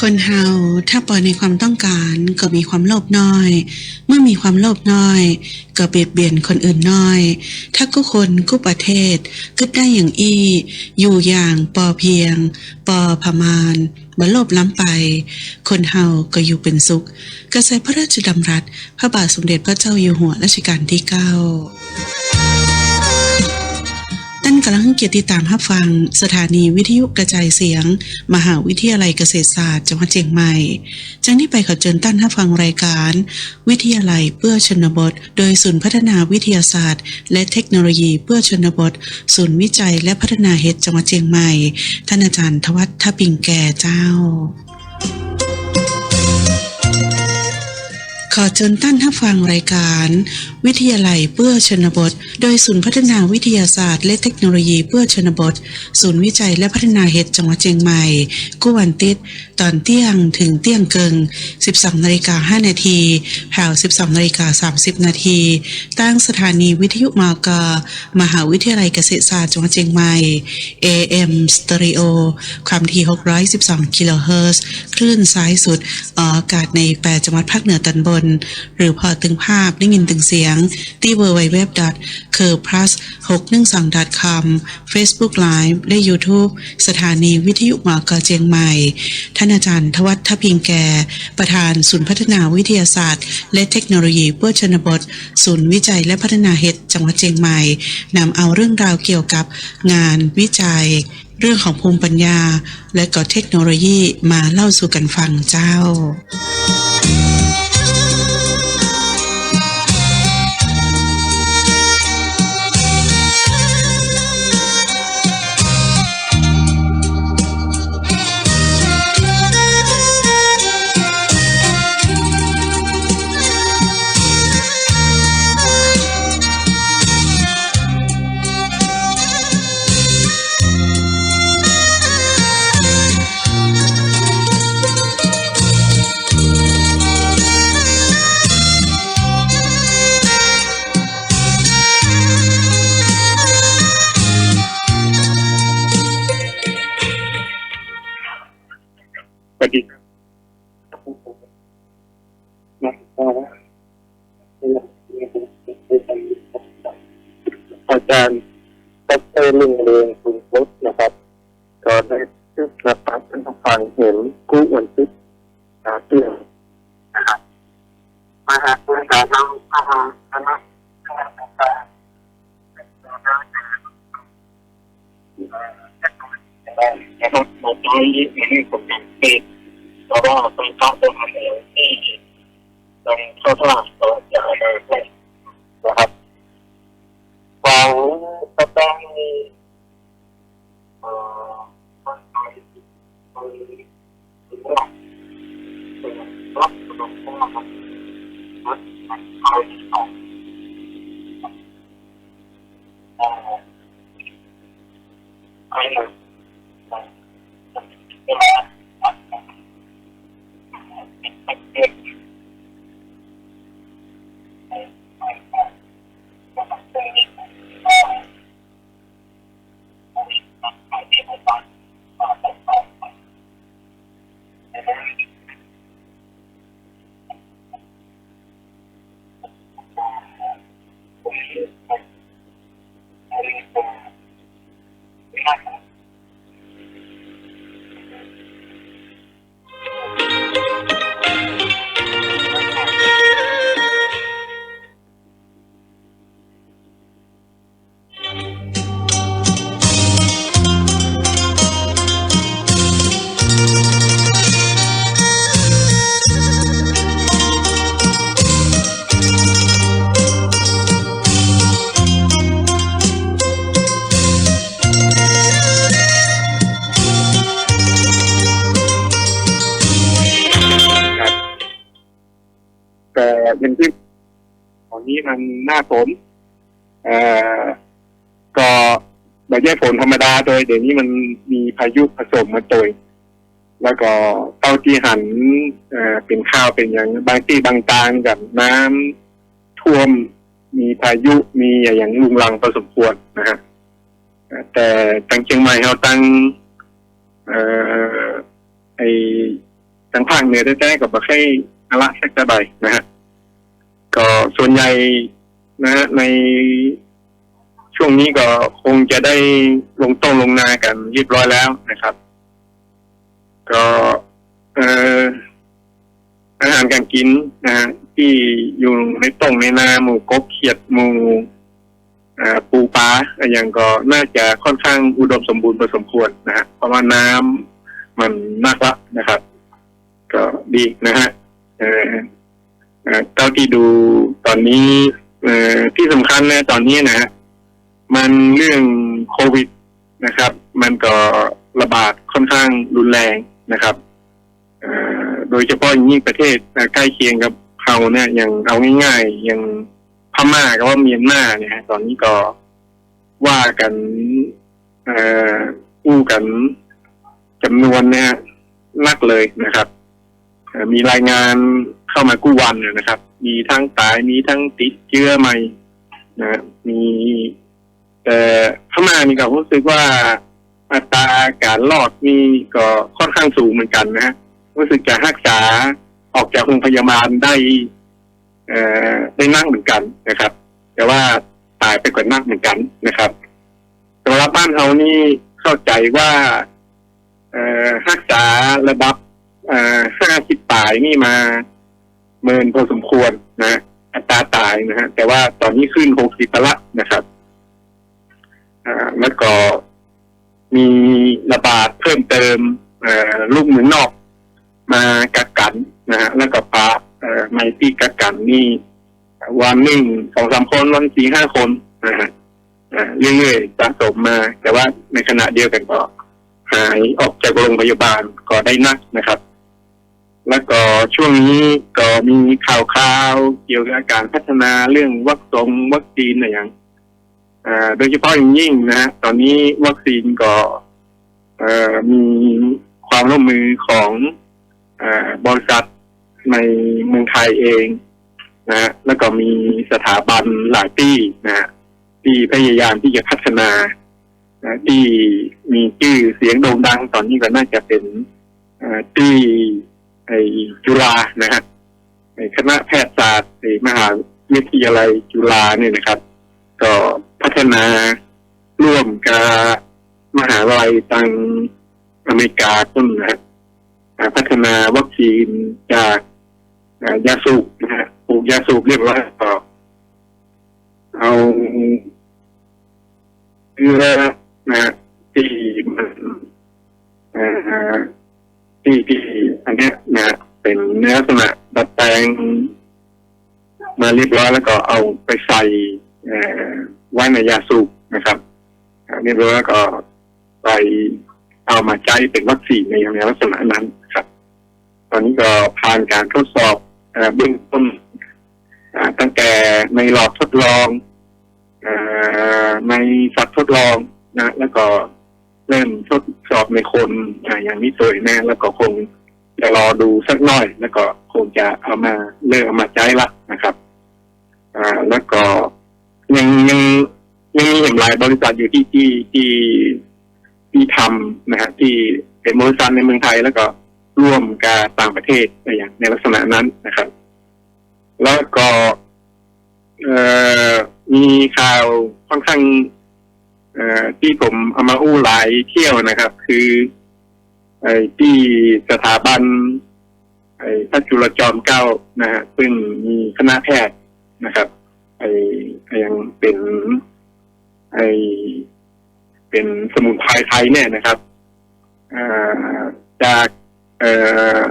คนเฮาถ้าปล่อยในความต้องการก็มีความโลภน้อย เมื่อมีความโลภน้อย ก็เบียดเบียนคนอื่นน้อย ถ้ากู้คนกู้ประเทศก็ได้อย่างอี้ อยู่อย่างปอเพียง ปอพมานบ่โลภล้ำไป คนเฮาก็อยู่เป็นสุข กระแสพระราชดำรัส พระบาทสมเด็จพระเจ้าอยู่หัวรัชกาลที่เก้า กำลังเกียรติตามรับฟัง สถานีวิทยุกระจายเสียง มหาวิทยาลัยเกษตรศาสตร์จังหวัดเชียงใหม่จังนี้ไปขอเชิญท่านรับฟังรายการ วิทยาลัยเพื่อชนบท โดยศูนย์พัฒนาวิทยาศาสตร์ และเทคโนโลยีเพื่อชนบท ศูนย์วิจัยและพัฒนาเห็ดจังหวัดเชียงใหม่ ท่านอาจารย์ทวัฒน์ทปิงแก่เจ้าขอเชิญท่านรับฟังรายการวิทยาลัยเพื่อชนบท โดยศูนย์พัฒนาวิทยาศาสตร์ และเทคโนโลยีเพื่อชนบท ศูนย์วิจัยและพัฒนาเห็ดจังหวัดเชียงใหม่กู้วันติด ตอนเที่ยงถึงเที่ยงเกิง 12นาฬิกา5นาทีแผ่ว12นาฬิกา30นาทีตั้งสถานีวิทยุมากมหาวิทยาลัยเกษตรศาสตร์จังหวัดเชียงใหม่ AM Stereo ความถี่ 612 กิโลเฮิรตซ์คลื่นซ้ายสุดออกอากาศใน 8 จังหวัดภาคเหนือตอนบน หรือพอตึงภาพได้ยินตึงเสียงที่ www c u r p l u s 612 com Facebook Live และ YouTube สถานีวิทยุหมอกอเจียงใหม่ ท่านอาจารย์ทวัฒน์ทพิงแก่ ประธานศูนย์พัฒนาวิทยาศาสตร์ และเทคโนโลยีเพื่อชนบท ศูนย์วิจัยและพัฒนาเห็ดจังหวัดเชียงใหม่นำเอาเรื่องราวเกี่ยวกับงานวิจัย เรื่องของภูมิปัญญา และก็เทคโนโลยีมาเล่าสู่กันฟังเจ้า เราอาหารคณะ เป็นที่ของนี้มันหน้าฝนเอ่อก็ไม่ใช่ฝนธรรมดาโดยเดี๋ยวนี้มันมีพายุผสมมาตัวแล้วก็เต้าที่หันเอ่อเป็นข้าวเป็นอย่างบางที่บางตางกับน้ำท่วม มีพายุมีอย่างลุงลังพอสมควรนะฮะแต่ทางเชียงใหม่เราตั้งเอ่อไอทางภาคเหนือแท้ๆกับประเทศอละสักตะใบนะฮะ ก็ส่วนใหญ่นะฮะในช่วงนี้ก็คงจะได้ลงต้นลงนากันเรียบร้อยแล้วนะครับ ก็เอ่ออาหารการกินนะฮะที่อยู่ในต้งในนาหมูกบเขียดหมูปูปลาอะไรอย่างก็น่าจะค่อนข้างอุดมสมบูรณ์พอสมควรนะฮะเพราะว่าน้ำมันมากละนะครับ ก็ดีนะฮะ เออเอ่อเท่าที่ดูตอนนี้เอ่อที่สำคัญนะตอนนี้นะมันเรื่องโควิดนะครับ มันก็ระบาดค่อนข้างรุนแรงนะครับเอ่อโดยเฉพาะอย่างยิ่งประเทศใกล้เคียงกับเขาเนี่ยอย่างเอาง่ายๆอย่างพม่ากับว่าเมียนมาเนี่ยตอนนี้ก็ว่ากันเอ่ออู้กันจำนวนเนี่ยนักเลยนะครับมีรายงาน เข้ามากู้วันนะครับ มีทั้งตายมีทั้งติดเชื้อใหม่นะมีแต่พม่านี่ก็รู้สึกว่าอัตราการรอดนี่ก็ค่อนข้างสูงเหมือนกันนะฮะรู้สึกจะรักษาออกจากโรงพยาบาลได้เอ่อได้นั่งเหมือนกันนะครับ แต่ว่าตายไปกว่านั่งเหมือนกันนะครับสำหรับบ้านเรานี่เข้าใจว่าเอ่อรักษาระดับเอ่อห้าสิบปลายนี่มา เมินพอสมควรนะอัตราตายนะฮะแต่ว่าตอนนี้ขึ้นหกสิบละนะครับอ่าแล้วก็มีระบาดเพิ่มเติมลูกหมูนนอกมากักกันนะฮะแล้วก็ปลาเอ่อในที่กักกันนี่วันหนึ่งสองสามคนวันสี่ห้าคนนะฮะเรื่อยๆสะสมมา แต่ว่าในขณะเดียวกันก็หายออกจากโรงพยาบาลก็ได้นักนะครับ แล้วก็ช่วงนี้ก็มีข่าวข่าวๆเกี่ยวกับการพัฒนาเรื่องวัคซงวัคซีนอะไรอย่างโดยเฉพาะอย่างยิ่งนะฮะตอนนี้วัคซีนก็มีความร่วมมือของอบริษัทในเมืองไทยเองนะฮะแล้วก็มีสถาบันหลายที่นะฮะที่พยายามที่จะพัฒนานะที่มีชื่อเสียงโด่งดังตอนนี้ก็น่าจะเป็นที่ ไอจุฬานะฮะไอคณะแพทยศาสตร์ไอมหาวิทยาลัยจุฬาเนี่ยนะครับ ก็พัฒนาร่วมกับมหาลัยทางอเมริกาต้นนะฮะพัฒนาวัคซีนจากยาสูบนะฮะปลูกยาสูบเรียบร้อยก็เอาเชื้อนะที่มันอ่อ ที่ที่อันเนี้ยนะฮะเป็นเนื้อลักษณะดัดแปลงมาเรียบร้อยแล้วก็เอาไปใส่ไว้ในยาสูบนะครับอ่เรียบร้อยแล้วก็ไปเอามาใช้เป็นวัคซีนในในลักษณะนั้นครับ ตอนนี้ก็ผ่านการทดสอบเอ่อเบื้องต้นตั้งแต่ในหลอดทดลองอในสัตว์ทดลองนะ แล้วก็ เริ่มทดสอบในคนอย่างนี้ตัวแน่แล้วก็คงจะรอดูสักหน่อย แล้วก็คงจะเอามาเริ่มเอามาใช้ละนะครับ อ่า แล้วก็ยังยังยังมีอีกหลายบริษัทอยู่ที่ที่ที่ที่ทำนะฮะที่เป็นบริษัทในเมืองไทย แล้วก็ร่วมกับต่างประเทศอะไรอย่างในลักษณะนั้นนะครับ แล้วก็ เอ่อมีข่าวค่อนข้าง เอ่อที่ผมเอามาอู้หลายเที่ยวนะครับ คือ ไอ้ที่สถาบัน ไอ้พระจุลจอมเกล้านะฮะซึ่งมีคณะแพทย์นะครับ ไอ้ยังเป็น ไอ้เป็นสมุนไพรไทยเนี่ยนะครับอจากเอ่อ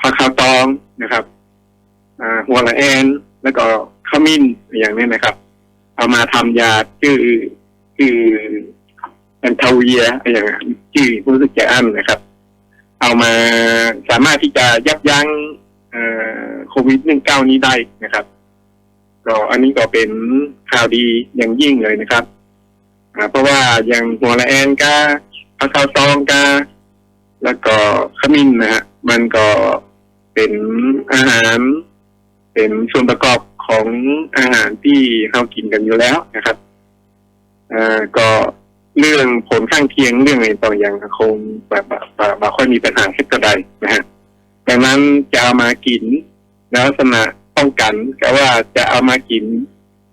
ผักขาวตองนะครับอหัวละแอน แล้วก็ขมิ้นอย่างนี้นะครับ เอามาทำยาชื่อ ชื่อแอนทาเวียอย่างชื่อรู้สึกจะอั้นนะครับ เอามาสามารถที่จะยับยั้งโควิดหนึ่งเก้านี้ได้นะครับก็อันนี้ก็เป็นข่าวดีอย่างยิ่งเลยนะครับเพราะว่าอย่างหัวละแอนกาผักขาวตองกาแล้วก็ขมิ้นนะฮะมันก็เป็นอาหาร เป็นส่วนประกอบของอาหารที่เรากินกันอยู่แล้วนะครับ ก็เรื่องผลข้างเคียงเรื่องอะไรต่ออย่างคงแบบแบบแบบค่อยมีปัญหาสักเท่าใดนะฮะดังนั้นจะเอามากินลักษณะป้องกันแต่ว่าจะเอามากิน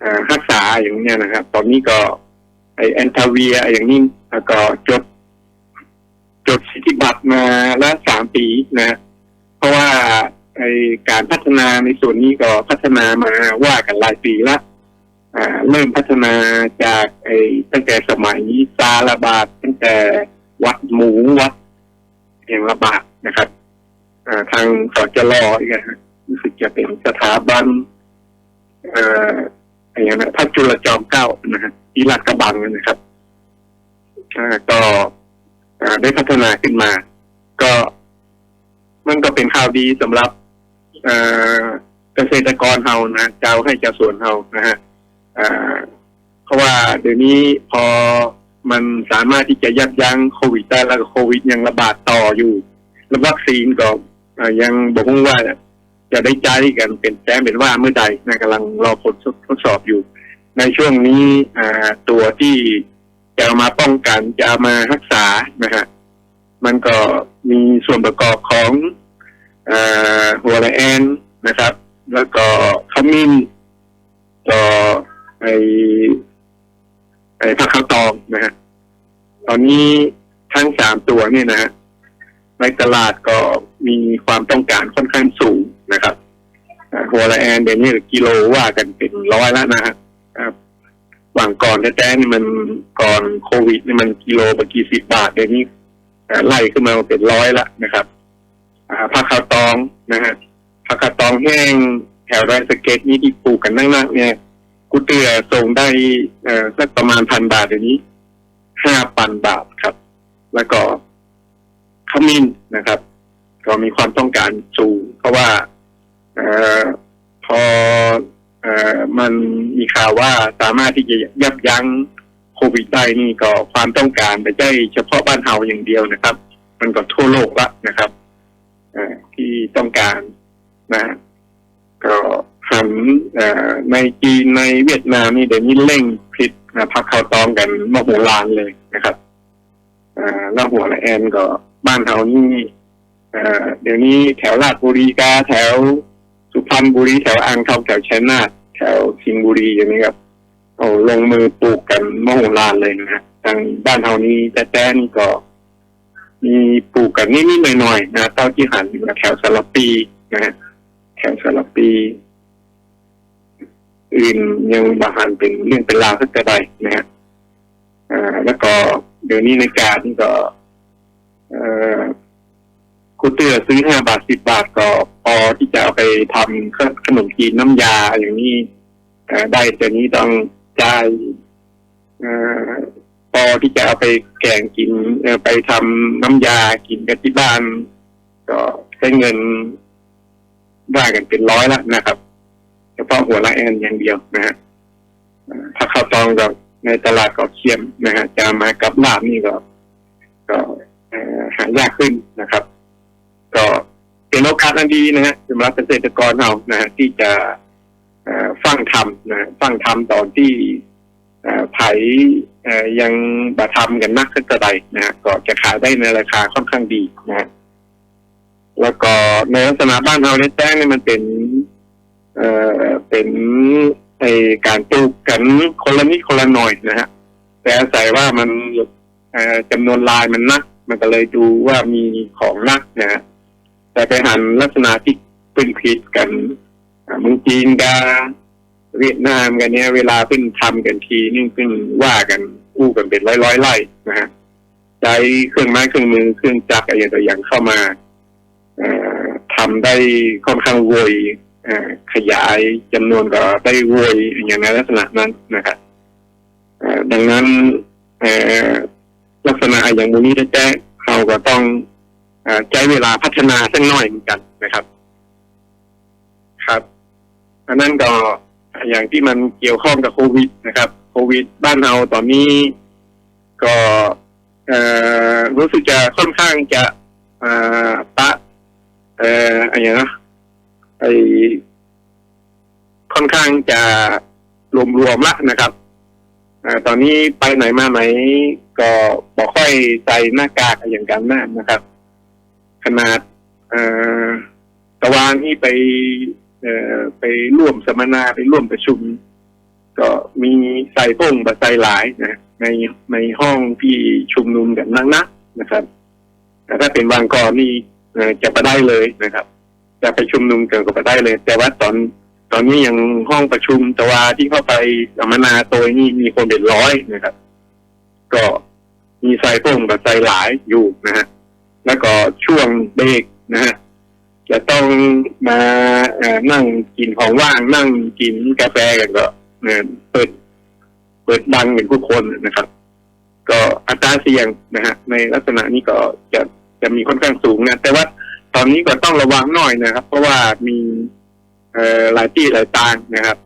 อ่ารักษาอย่างเนี้ยนะครับ ตอนนี้ก็ไอแอนทาเวียอย่างนี้ก็จดจดสิทธิบัตรมาละสามปีนะ เพราะว่าไอการพัฒนาในส่วนนี้ก็พัฒนามาว่ากันหลายปีละ เริ่มพัฒนาจากไอ้ตั้งแต่สมัยซาระบาดตั้งแต่วัดหมูวัดอย่างระบาดนะครับอทางสจรอีกนะฮะรู้สึกจะเป็นสถาบันเอ่ออะไรอย่างนั้นพระจุลจอมเกล้านะฮะที่ลาดกระบังนะครับอก็ได้พัฒนาขึ้นมา ก็มันก็เป็นข่าวดีสำหรับเกษตรกรเฮานะเจ้าให้เจ้าสวนเฮานะฮะ เพราะว่าเดี๋ยวนี้พอมันสามารถที่จะยับยั้งโควิดได้แล้วโควิดยังระบาดต่ออยู่ แล้ววัคซีนก็ยังบอกว่าจะได้ใจกันเป็นแจ้งเป็นว่าเมื่อใดนะกำลังรอผลทดสอบอยู่ ในช่วงนี้ตัวที่จะเอามาป้องกันจะเอามารักษานะฮะมันก็มีส่วนประกอบของอหัวไรแอนนะครับ แล้วก็ขมิ้นก็ ไอไอผักข้าวตองนะฮะตอนนี้ทั้งสามตัวเนี่ยนะฮะในตลาดก็มีความต้องการค่อนข้างสูงนะครับหัวละแอนเดี๋ยวนี้กิโลว่ากันเป็นร้อยแล้วนะฮะหว่งก่อนแท้ๆนี่มันก่อนโควิดนี่มันกิโลละกี่สิบบาทเดี๋ยวนี้อ่ไล่ขึ้นมาเป็นร้อยละนะครับอ่าผักข้าวตองนะฮะผักข้าวตองแห้งแถวดอยสเก็ตนี่ที่ปลูกกันนักๆเนี่ย กูเตือส่งได้เอ่อสักประมาณพันบาทเดี๋ยวนี้ห้าพันบาทครับ แล้วก็ขมิ้นนะครับ ก็มีความต้องการสูง เพราะว่าเอ่อพอเอ่อมันมีข่าวว่าสามารถที่จะยับยั้งโควิดได้นี่ก็ความต้องการไม่ใช่เฉพาะบ้านเฮาอย่างเดียวนะครับ มันก็ทั่วโลกละนะครับที่ต้องการนะก็ หันในจีนในเวียดนามนี่เดี๋ยวนี้เร่งผลิตนะพักข้าวตองกันมโหฬารเลยนะครับอแล้วหัวละแอนก็บ้านเฮานี่เดี๋ยวนี้แถวราชบุรีกาแถวสุพรรณบุรีแถวอ่างทองแถวชัยนาทแถวสิงห์บุรีอย่างนี้ครับโอ้ลงมือปลูกกันมโหฬารเลยนะฮะทางบ้านเฮานี่แต่แต่นี่ก็ มีปลูกกันนิดๆหน่อยๆนะเต้าที่หันอยู่แถวสลับปีนะฮะแข่งสลับปี อื่นยังบาหันเป็นเรื่องเป็นราวสักกระไดนะฮะอ่าแล้วก็เดี๋ยวนี้ในการนี่ก็เอ่อกูเตือซื้อห้าบาทสิบบาทก็พอที่จะเอาไปทำขนมจีนน้ำยาอย่างนี้ได้แต่นี้ต้องจ่ายอ่อพอที่จะเอาไปแกงกินไปทำน้ำยากินกันที่บ้าน ก็ใช้เงินได้กันเป็นร้อยละนะครับ ฉพาะหัวละแอนอย่างเดียวนะฮะถ้าข้าวตองกับในตลาดก็เคียมนะฮะจะมากับลาบนี่ก็ ก็หายากขึ้นนะครับ ก็เป็นโอกาสอันดีนะฮะสำหรับเกษตรกรเรานะฮะที่จะเอ่อฟังทำนะฟังทำตอนที่ไผ่อยังบาทำกันนักสักกระไดนะฮะก็จะขายได้ในราคาค่อนข้างดีนะฮะแล้วก็ในลักษณะบ้านเราในแจ้งเนี่ยมันเป็น เอ่อเป็นไอการปลูกกันคนละนิดคนละหน่อยนะฮะ แต่อาศัยว่ามันจำนวนลายมันนัก มันก็เลยดูว่ามีของนักนะฮะแต่ไปหันลักษณะที่เป็นผิดกันเมืองจีนกับเวียดนามกันเนี่ยเวลาเพิ่งทำกันทีนี่เพิ่งว่ากันอู้กันเป็นร้อยร้อยไร่นะฮะใช้เครื่องไม้เครื่องมือเครื่องจักรอะไรตัวอย่างเข้ามาเอ่อทำได้ค่อนข้างโวย ขยายจำนวนก็ได้โวยอย่างในลักษณะนั้นนะครับดังนั้นลักษณะอย่างมูลนี้แจ้เราก็ต้องอใช้เวลาพัฒนาสักหน่อยเหมือนกันนะครับ ครับอันนั้นก็อย่างที่มันเกี่ยวข้องกับโควิดนะครับ โควิด บ้านเราตอนนี้ก็รู้สึกจะค่อนข้างจะปะ เอ่ออะไรนะ ไอค่อนข้างจะรวมๆละนะครับอตอนนี้ไปไหนมาไหนก็บอกค่อยใส่หน้ากากอย่างกันมานะครับ ขนาดเออตะวันที่ไปเออไปร่วมสัมมนาไปร่วมประชุม ก็มีใส่พงแบบใส่หลายนะในในห้องที่ชุมนุมกันนั่งนักนะครับแต่ถ้าเป็นวางกรนี่จะไปได้เลยนะครับ จะไปชุมนุมเกันก็ไปได้เลย แต่ว่าตอนตอนนี้ยังห้องประชุมแตะวาที่เข้าไปสัมมนาตัวนี่มีคนเป็นร้อยนะครับ ก็มีใส่พงแบบใส่หลายอยู่นะฮะแล้วก็ช่วงเบรกนะฮะจะต้องมาเอ่อนั่งกินของว่างนั่งกินกาแฟกันก็เอ่อเปิด เปิดดังเหมือนผู้คนนะครับ ก็อัตราเสี่ยงนะฮะในลักษณะนี้ก็จะจะมีค่อนข้างสูงนะแต่ว่า ตอนนี้ก็ต้องระวังหน่อยนะครับ เพราะว่ามีเอ่อหลายที่หลายตางนะครับ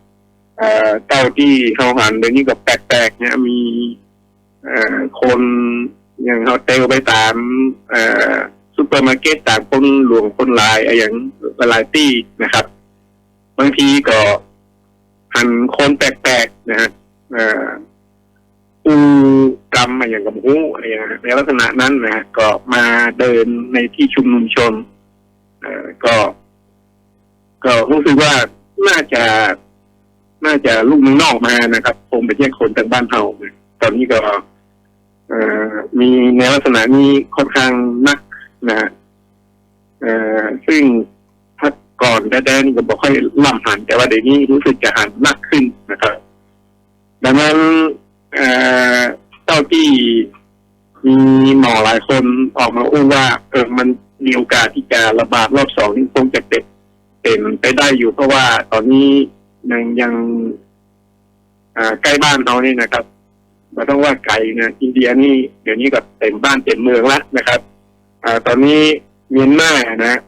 เอ่อเต้าที่เขาหันเดี๋ยวนี้ก็แปลกๆเนี่ยมีเอ่อคนอย่างเขาเตลไปตามเอ่อซูเปอร์มาร์เก็ตตามคนหลวงคนลายอะไรอย่างหลายที่นะครับ บางทีก็หันคนแปลกๆนะฮะเอ่ออูกรรมอะไรอย่างกับหูอะไรอย่างในลักษณะนั้นนะฮะก็มาเดินในที่ชุมนุมชน ก็ ก็รู้สึกว่าน่าจะ น่าจะลูกมืองนอกมานะครับคงไปแยกคนจากบ้านเฮาตอนนี้ก็มีในลักษณะนี้ค่อนข้างนักนะฮะซึ่งถ้าก่อนแดนๆก็บอกค่อยล่ำหัน แต่ว่าเดี๋ยวนี้รู้สึกจะหันมากขึ้นนะครับ ดังนั้นเจ้าที่มีหมอหลายคนออกมาอู้ว่าเออมัน มีโอกาสที่จะระบาดรอบสองนี่คงจะเป็นเป็นไปได้อยู่เพราะว่าตอนนี้ยังยังใกล้บ้านเขานี่นะครับม่ต้องว่าไกลนะอินเดียนี่เดี๋ยวนี้ก็เต็มบ้านเต็มเมืองแล้วนะครับอตอนนี้เมียนมานะ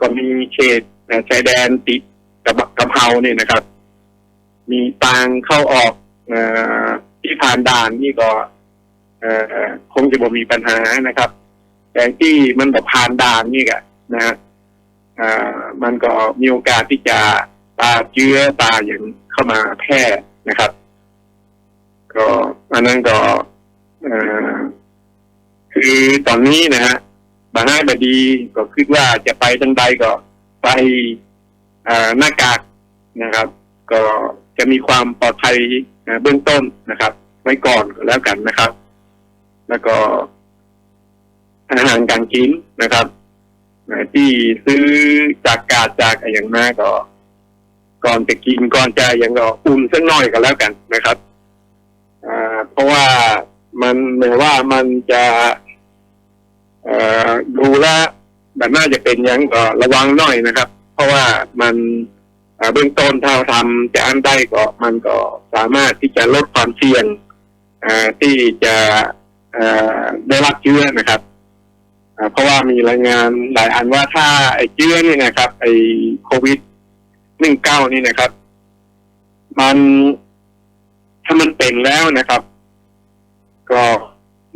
ก็มีเขตชายแดนติดกับกะเพราเนี่ยนะครับ มีทางเข้าออกอที่ผ่านด่านนี่ก็คงจะบ่มีปัญหานะครับ แต่ที่มันแบบผ่านด่านนี่ก็นะฮะอ่ามันก็มีโอกาสที่จะตาเชื้อตาอย่างเข้ามาแพร่นะครับ ก็อันนั้นก็อ่อคือตอนนี้นะฮะบางให้บดีก็คิดว่าจะไปทางใดก็ไปอ่อหน้ากากนะครับ ก็จะมีความปลอดภัยเบื้องต้นนะครับ ไว้ก่อนแล้วกันนะครับ แล้วก็ อาหารการกินนะครับที่ซื้อจากกาดจากอะไรอย่างมาก็ก่อนจะกินก่อนจะอย่างก็อุ่นสักหน่อยก็แล้วกันนะครับอเพราะว่ามันหมือนว่ามันจะดูแลแบบน่าจะเป็นยังก็ระวังหน่อยนะครับ เพราะว่ามันเบื้องต้นถ้าเราทำจะอันได้ก็มันก็สามารถที่จะลดความเสี่ยงที่จะได้รับเชื้อนะครับ เพราะว่ามีรายงานหลายอันว่าถ้าไอ้เชื้อนี่นะครับ ไอ้โควิดหนึ่งเก้านี่นะครับ มันถ้ามันเป็นแล้วนะครับ ก็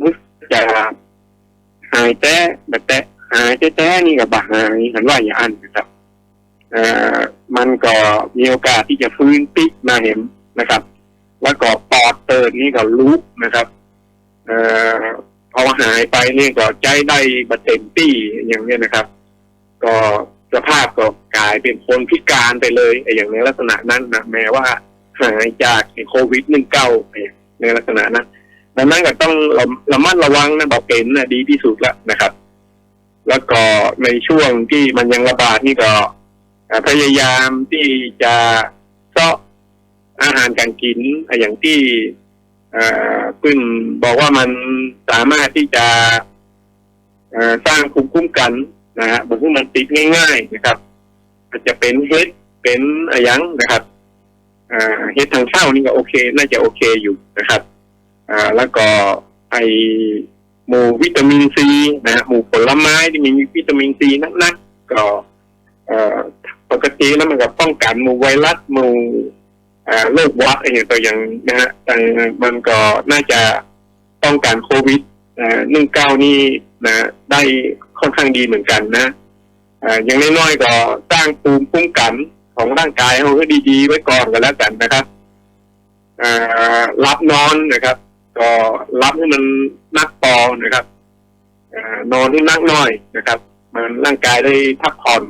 รู้สึกจะหายแต่แบบแต่หายแต่แต่นี่กับบาหายหันว่าอย่างอันนะครับเอ่อมันก็มีโอกาสที่จะฟื้นติมาเห็นนะครับ แล้วก็ปอดเติร์นี่ก็ลุกนะครับ เอ่อ พอหายไปนี่ก็ใจได้บัเต็มตี้อย่างนี้นะครับ ก็สภาพก็กลายเป็นคนพิการไปเลยไอ้อย่างในลักษณะนั้นนะแม้ว่าหายจากโควิดหนึ่งเก้าในลักษณะนั้นดังนั้นก็ต้องระระมัดระวังนะบอกเป็นนะดีที่สุดแล้วนะครับ แล้วก็ในช่วงที่มันยังระบาดนี่ก็พยายามที่จะเซาะอาหารการกินอะอย่างที่อ่อพึ่งบอกว่ามัน สามารถที่จะสร้างภูมิคุ้มกันนะฮะบอกว่ามันติดง่าย ๆ นะครับอาจจะเป็นเฮดเป็นอะยังนะครับเฮดทางเช่านี่ก็โอเค น่าจะโอเคอยู่นะครับแล้วก็ไอหมู่วิตามินซีนะฮะหมู่ผลไม้ที่มีวิตามินซีนักๆก็ปกติแล้วมันก็ป้องกันหมู่ไวรัสหมู่โรคหวัดอะไรอย่างตัวอย่างนะฮะแต่มันก็น่าจะ ป้องกันโควิดหนึ่งเก้านี่นะได้ค่อนข้างดีเหมือนกันนะอย่างน้อยๆก็สร้างภูมิคุ้มกันของร่างกายเราให้ดีๆ ไว้ก่อนกันแล้วกันนะครับรับนอนนะครับ ก็รับให้มันนักปอนะครับอนอนให้นักน่อยนะครับ มันร่างกายได้พักผ่อน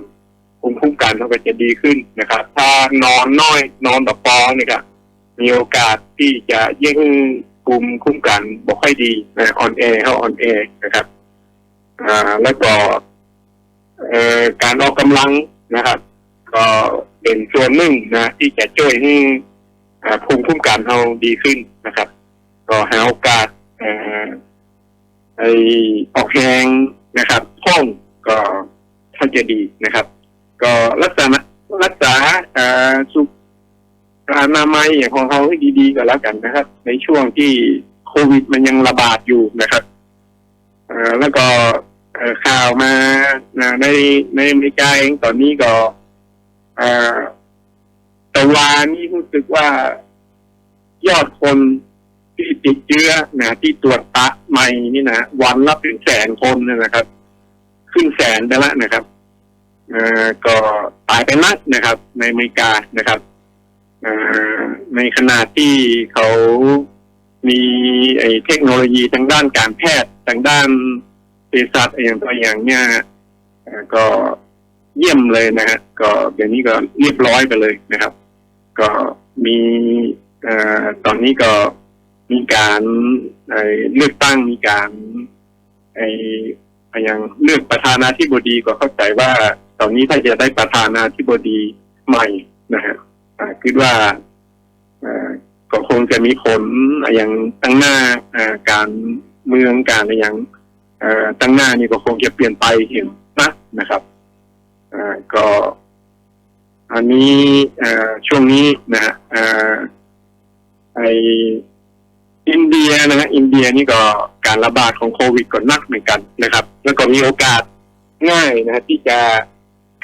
ภูมิคุ้มกันมันก็จะดีขึ้นนะครับ ถ้านอนน้อย นอนต่อปอนี่ครับมีโอกาสที่จะยิ่ง ภูมิคุ้มกันบ่ค่อยดีนะอ่อนแอเขาออนแอนะครับ อ่า แล้วก็เอ่อการออกกำลังนะครับ ก็เป็นส่วนหนึ่งนะ ที่จะช่วยให้ภูมิคุ้มกันเราดีขึ้นนะครับ ก็หาโอกาสเอ่อไอออกแรงนะครับห้องก็ท่านจะดีนะครับ ก็รักษารักษาอ่าสุข อนามัยอย่างของเขาให้ดีๆก็แล้วกันนะครับ ในช่วงที่โควิดมันยังระบาดอยู่นะครับเออแล้วก็ข่าวมาในในอเมริกาเองตอนนี้ก็ตะวานี่รู้สึกว่ายอดคนที่ติดเชื้อนะที่ตรวจตะใหม่นี่นะวันละเป็นแสนคนนะครับ ขึ้นแสนไปแล้วนะครับเออก็ตายไปนักนะครับ ในอเมริกานะครับ ในขณะที่เขามีไอ้เทคโนโลยีทางด้านการแพทย์ทางด้านเภสัชอย่างตัวอย่างเนี่ยก็เยี่ยมเลยนะฮะก็เดี๋ยวนี้ก็เรียบร้อยไปเลยนะครับ ก็มีอตอนนี้ก็มีการเลือกตั้งมีการไอ้ไอ้ย่างเลือกประธานาธิบดีก็เข้าใจว่า ตอนนี้ถ้าจะได้ประธานาธิบดีใหม่นะฮะอ่า คิดว่าก็คงจะมีผลอย่างตั้งหน้าการเมืองการอย่างตั้งหน้านี่ก็คงจะเปลี่ยนไปเห็นนะนะครับก็อันนี้ช่วงนี้นะฮะไออินเดียนะฮะอินเดียนี่ก็การระบาดของโควิดก็หนักเหมือนกันนะครับ แล้วก็มีโอกาสง่ายนะฮะที่จะ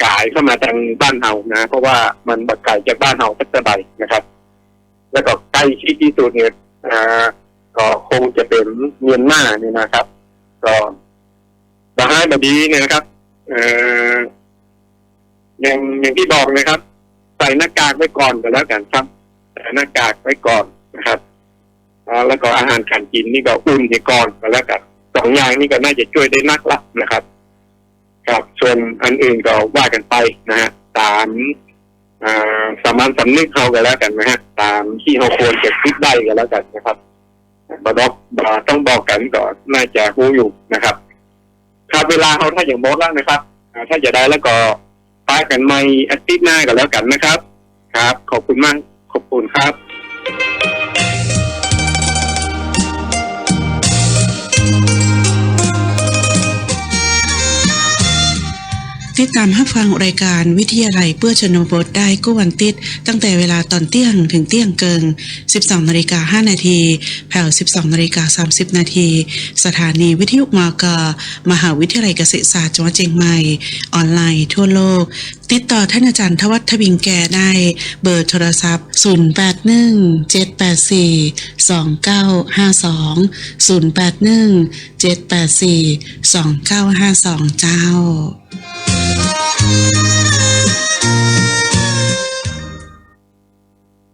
กลายเข้ามาทางบ้านเฮานะ เพราะว่ามันบักไก่จากบ้านเฮาสักเท่าใดนะครับ แล้วก็ใกล้ชิดที่สุดเนี่ยอ่าก็คงจะเป็นเมียนมาเนี่ยนะครับ ก็บาให้บดีเนี่ยนะครับ เอ่ออย่างอย่างที่บอกนะครับ ใส่หน้ากากไว้ก่อนก็แล้วกันครับใส่หน้ากากไว้ก่อนนะครับแล้วก็อาหารการกินนี่ก็อุ่นไว้ก่อนก็แล้วกันสองอย่างนี่ก็น่าจะช่วยได้นักละนะครับ ครับส่วนอันอื่นก็ว่ากันไปนะฮะตามอ่าสามัญสำนึกเขากันแล้วกันนะฮะตามที่เขาควรจะคิดได้กันแล้วกันนะครับบดอกบาต้องบอกกันก็น่าจะรู้อยู่นะครับ ครับเวลาเขาถ้าอย่างบดแล้วนะครับอ่าถ้าจะได้แล้วก็ป้ากันไม่อาทิตย์หน้ากันแล้วกันนะครับ ครับ ขอบคุณมากขอบคุณครับ ติดตามรับฟังรายการวิทยาลัยเพื่อชนบทได้กู้วันติด ตั้งแต่เวลาตอนเที่ยงถึงเที่ยงเกิง12นาฬิกา5นาทีแผ่ว12นาฬิกา30นาทีสถานีวิทยุมกมหาวิทยาลัยเกษตรศาสตร์จังหวัดเชียงใหม่ ออนไลน์ทั่วโลก ติดต่อท่านอาจารย์ทวัฒทวิงแก่ได้เบอร์โทรศัพท์ 081 784 2952 081 784 2952 เจ้า Thank you.